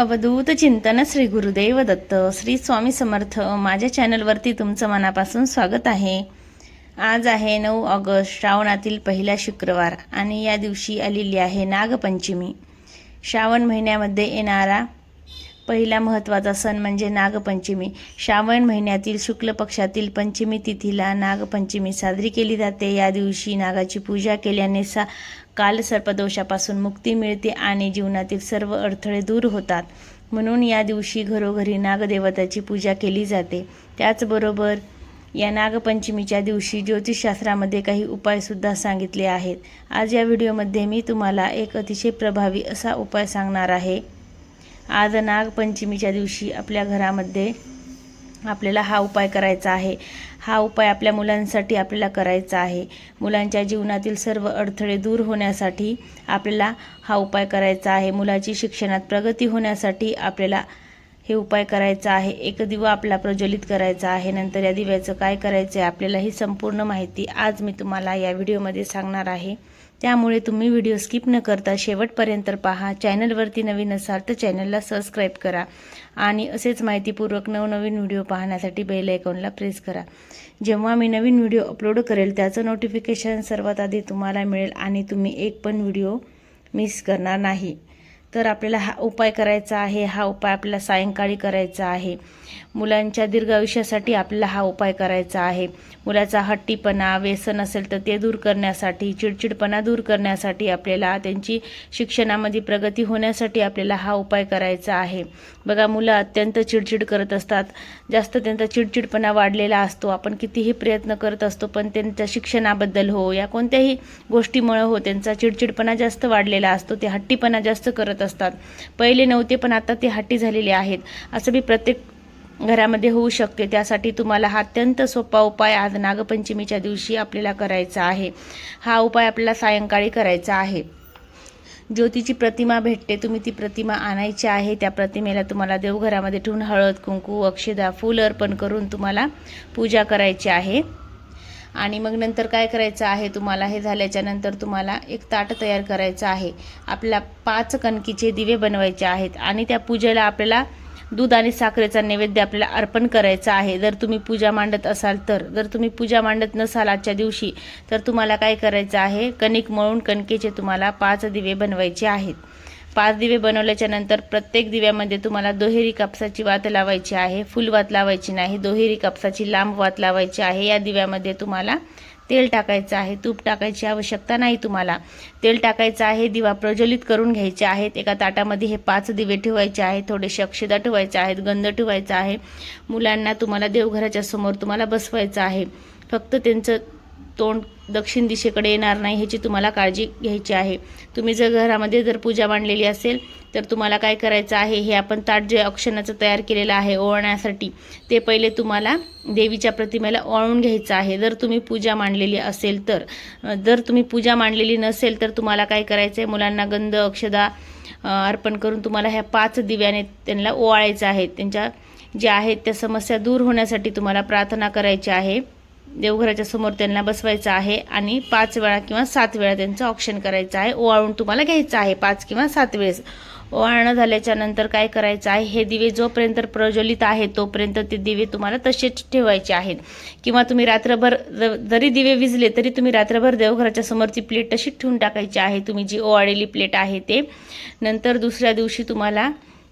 अवधूत चिंतन श्री गुरुदेव दत्त श्री स्वामी समर्थ. माझ्या चॅनलवरती तुमचं मनापासून स्वागत आहे. आज आहे नऊ ऑगस्ट श्रावणातील पहिला शुक्रवार आणि या दिवशी आलेली आहे नागपंचमी. श्रावण महिन्यामध्ये येणारा पहिला महत्त्वाचा सण म्हणजे नागपंचमी. श्रावण महिन्यातील शुक्ल पक्षातील पंचमी तिथीला नागपंचमी साजरी केली जाते. या दिवशी नागाची पूजा केल्याने सा कालसर्पदोषापासून मुक्ती मिळते आणि जीवनातील सर्व अडथळे दूर होतात. म्हणून या दिवशी घरोघरी नागदेवताची पूजा केली जाते. त्याचबरोबर या नागपंचमीच्या दिवशी ज्योतिषशास्त्रामध्ये काही उपायसुद्धा सांगितले आहेत. आज या व्हिडिओमध्ये मी तुम्हाला एक अतिशय प्रभावी असा उपाय सांगणार आहे. आज नागपंचमीच्या दिवशी आपल्या घरामध्ये आपल्याला हा उपाय करायचा आहे. हा उपाय आपल्या मुलांसाठी आपल्याला करायचा आहे. मुलांच्या जीवनातील सर्व अडथळे दूर होण्यासाठी आपल्याला हा उपाय करायचा आहे. मुलाची शिक्षणात प्रगती होण्यासाठी आपल्याला हे उपाय करायचा आहे. एक दिवा आपला प्रज्वलित करायचा आहे. नंतर या दिव्याचं काय करायचं आहे आपल्याला ही संपूर्ण माहिती आज मी तुम्हाला या व्हिडिओमध्ये सांगणार आहे. त्यामुळे तुम्ही व्हिडिओ स्किप न करता शेवटपर्यंत पहा. चॅनलवरती नवीन असाल तर चॅनलला सबस्क्राईब करा. आणि असेच माहितीपूर्वक नवनवीन व्हिडिओ पाहण्यासाठी बेल आयकॉनला प्रेस करा. जेव्हा मी नवीन व्हिडिओ अपलोड करेल त्याचं नोटिफिकेशन सर्वात आधी तुम्हाला मिळेल आणि तुम्ही एक पण व्हिडिओ मिस करणार नाही. तर आपल्याला हा उपाय करायचा आहे हा उपाय आपल्याला सायंकाळी करायचा आहे. मुलांच्या दीर्घ आयुष्यासाठी आपल्याला हा उपाय करायचा आहे. मुलाचा हट्टीपणा व्यसन असेल तर ते दूर करण्यासाठी चिडचिडपणा दूर करण्यासाठी आपल्याला त्यांची शिक्षणामध्ये प्रगती होण्यासाठी आपल्याला हा उपाय करायचा आहे. बघा मुलं अत्यंत चिडचिड करत असतात. जास्त त्यांचा चिडचिडपणा वाढलेला असतो. आपण कितीही प्रयत्न करत असतो पण त्यांच्या शिक्षणाबद्दल हो या कोणत्याही गोष्टीमुळे हो त्यांचा चिडचिडपणा जास्त वाढलेला असतो. ते हट्टीपणा जास्त करत असतात. पहिले नव्हते पण आता ते हट्टी झालेले आहेत. असं बी प्रत्येक घरामध्ये होऊ शकते. त्यासाठी तुम्हाला हा अत्यंत सोपा उपाय आज नागपंचमीच्या दिवशी आपल्याला करायचा आहे. हा उपाय आपल्याला सायंकाळी करायचा आहे. ज्योतीची प्रतिमा भेटते. तुम्ही ती प्रतिमा आणायची आहे. त्या प्रतिमेला तुम्हाला देवघरामध्ये ठेवून हळद कुंकू अक्षदा फूल अर्पण करून तुम्हाला पूजा करायची आहे. आणि मग नंतर काय करायचं आहे तुम्हाला? हे झाल्याच्यानंतर तुम्हाला एक ताट तयार करायचं आहे. आपल्याला पाच कणकीचे दिवे बनवायचे आहेत आणि त्या पूजेला आपल्याला दूध आणि साखरेचा नैवेद्य आपल्याला अर्पण करायचा आहे. जर तुम्ही पूजा मांडत असाल तर जर तुम्ही पूजा मांडत नसाल आजच्या दिवशी तर तुम्हाला काय करायचं आहे? कणिक मळून कणकेचे तुम्हाला पाच दिवे बनवायचे आहेत. पाच दिवे बनवल्याच्या नंतर प्रत्येक दिव्यामध्ये तुम्हाला दोहेरी कापसाची वात लावायची आहे फुल वात लावायची नाही दोहेरी कापसाची लांब वात लावायची आहे. या दिव्यामध्ये तुम्हाला तेल टाकायचं आहे तूप टाकायची आवश्यकता नाही तुम्हाला. तेल टाकायचं आहे दिवा प्रज्वलित करून घ्यायचे आहेत. एका ताटामध्ये हे पाच दिवे ठेवायचे आहेत थोडे शक्षदा ठेवायचे आहेत गंध ठेवायचा आहे. मुलांना तुम्हाला देवघराच्या समोर तुम्हाला बसवायचं आहे. फक्त त्यांचं तोंड दक्षिण दिशेकडे येणार नाही ह्याची तुम्हाला काळजी घ्यायची आहे. तुम्ही जर घरामध्ये जर पूजा मांडलेली असेल तर तुम्हाला काय करायचं आहे हे आपण ताट जे अक्षणाचं तयार केलेलं आहे ओळण्यासाठी ते पहिले तुम्हाला देवीच्या प्रतिमेला ओळून घ्यायचं आहे. जर तुम्ही पूजा मांडलेली असेल तर जर तुम्ही पूजा मांडलेली नसेल तर तुम्हाला काय करायचं आहे मुलांना गंध अक्षदा अर्पण करून तुम्हाला ह्या पाच दिव्याने त्यांना ओवाळायचं आहे. त्यांच्या ज्या आहेत त्या समस्या दूर होण्यासाठी तुम्हाला प्रार्थना करायची आहे. देवघराच्या समोर त्यांना बसवायचं आहे आणि पाच वेळा किंवा सात वेळा त्यांचं ऑप्शन करायचं आहे. ओवाळून तुम्हाला घ्यायचं आहे पाच किंवा सात वेळेस. ओवाळणं झाल्याच्यानंतर काय करायचं आहे? हे दिवे जोपर्यंत प्रज्वलित आहे तोपर्यंत ते दिवे तुम्हाला तसेच ठेवायचे आहेत. किंवा तुम्ही रात्रभर जरी दिवे विजले तरी तुम्ही रात्रभर देवघराच्या समोरची प्लेट तशीच ठेवून टाकायची आहे. तुम्ही जी ओवाळलेली प्लेट आहे ते. नंतर दुसऱ्या दिवशी तुम्हाला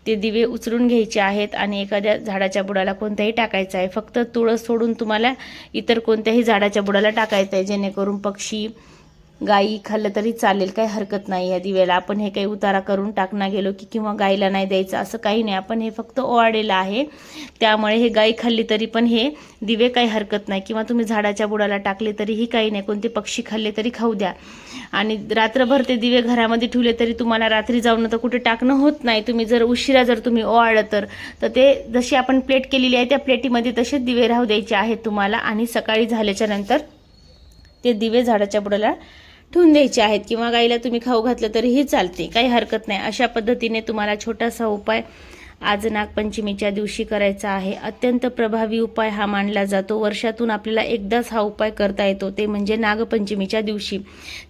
ते दिवे उचलून घ्यायचे आहेत आणि एखाद्या झाडाच्या बुडाला कोणत्याही टाकायचं आहे. फक्त तुळस सोडून तुम्हाला इतर कोणत्याही झाडाच्या बुडाला टाकायचं आहे जेणेकरून पक्षी गाई खाल्लं तरी चालेल काही हरकत नाही या दिव्याला. आपण हे काही उतारा करून टाकणं गेलो की किंवा गाईला नाही द्यायचं असं काही नाही. आपण हे फक्त ओवाळलेलं आहे. त्यामुळे हे गाई खाल्ली तरी पण हे दिवे काही हरकत नाही. किंवा तुम्ही झाडाच्या बुडाला टाकले तरीही काही नाही. कोणते पक्षी खाल्ले तरी खाऊ द्या. आणि रात्रभर ते दिवे घरामध्ये ठेवले तरी तुम्हाला रात्री जाऊन तर कुठे टाकणं होत नाही. तुम्ही जर उशिरा जर तुम्ही ओवाळलं तर तर ते जशी आपण प्लेट केलेली आहे त्या प्लेटीमध्ये तसेच दिवे राहू द्यायचे आहेत तुम्हाला. आणि सकाळी झाल्याच्यानंतर ते दिवे झाडाच्या बुडाला ठेवून द्यायचे आहेत किंवा गाईला तुम्ही खाऊ घातलं तरीही चालते काही हरकत नाही. अशा पद्धतीने तुम्हाला छोटासा उपाय आज नागपंचमीच्या दिवशी करायचा आहे. अत्यंत प्रभावी उपाय हा मानला जातो. वर्षातून आपल्याला एकदाच हा उपाय करता येतो ते म्हणजे नागपंचमीच्या दिवशी.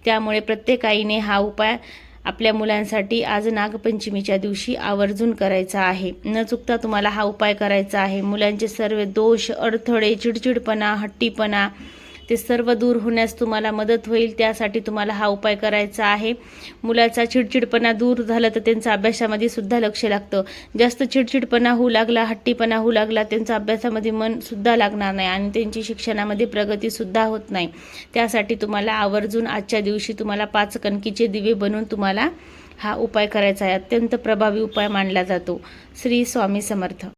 त्यामुळे प्रत्येक आईने हा उपाय आपल्या मुलांसाठी आज नागपंचमीच्या दिवशी आवर्जून करायचा आहे. न चुकता तुम्हाला हा उपाय करायचा आहे. मुलांचे सर्व दोष अडथळे चिडचिडपणा हट्टीपणा ते सर्व दूर होण्यास तुम्हाला मदत होईल त्यासाठी तुम्हाला हा उपाय करायचा आहे. मुलाचा चिडचिडपणा दूर झाला तर त्यांचा अभ्यासामध्ये सुद्धा लक्ष लागतं. जास्त चिडचिडपणा होऊ लागला हट्टीपणा होऊ लागला त्यांचा अभ्यासामध्ये मन सुद्धा लागणार नाही आणि त्यांची शिक्षणामध्ये प्रगती सुद्धा होत नाही. त्यासाठी तुम्हाला आवर्जून आजच्या दिवशी तुम्हाला पाच कणकीचे दिवे बनवून तुम्हाला हा उपाय करायचा आहे. अत्यंत प्रभावी उपाय मानला जातो. श्री स्वामी समर्थ.